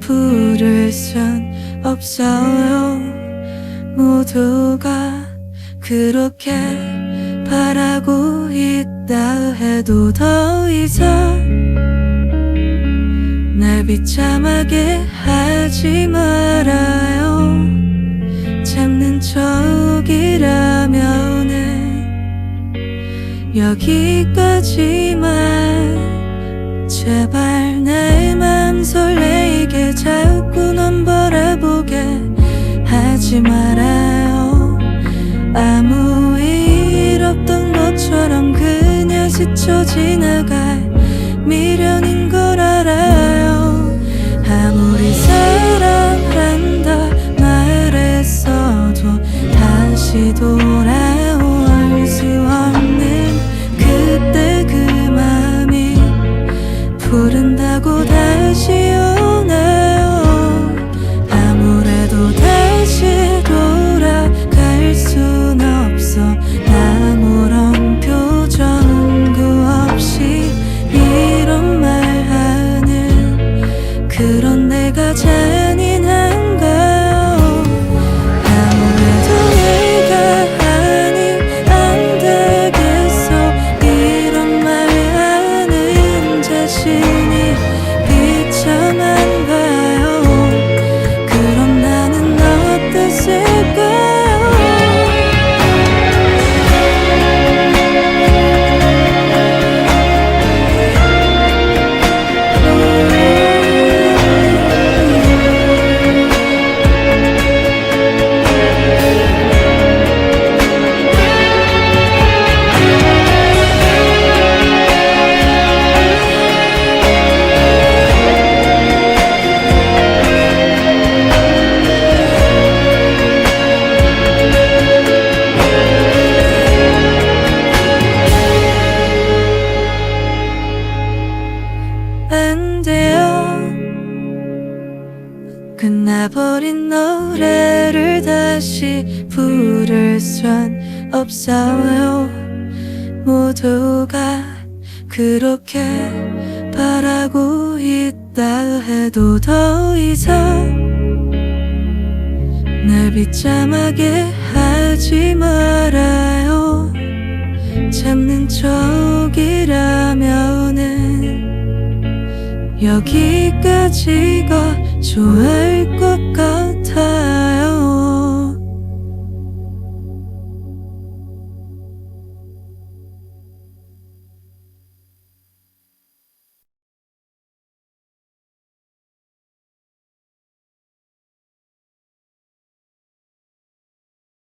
부를 순 없어요. 모두가 그렇게 바라고 있다 해도 더 이상 날 비참하게 하지 말아요. 참는 척이라면은 여기까지만 제발 내맘 설레이게 자꾸 넌 바라보게 하지 말아요. 아무 일 없던 것처럼 그냥 스쳐 지나갈 미련인 걸 알아요. 아무 돼요 끝나버린 노래를 다시 부를 순 없어요. 모두가 그렇게 바라고 있다 해도 더 이상 날 비참하게 하지 말아요. 참는 척 여기까지가 좋을 것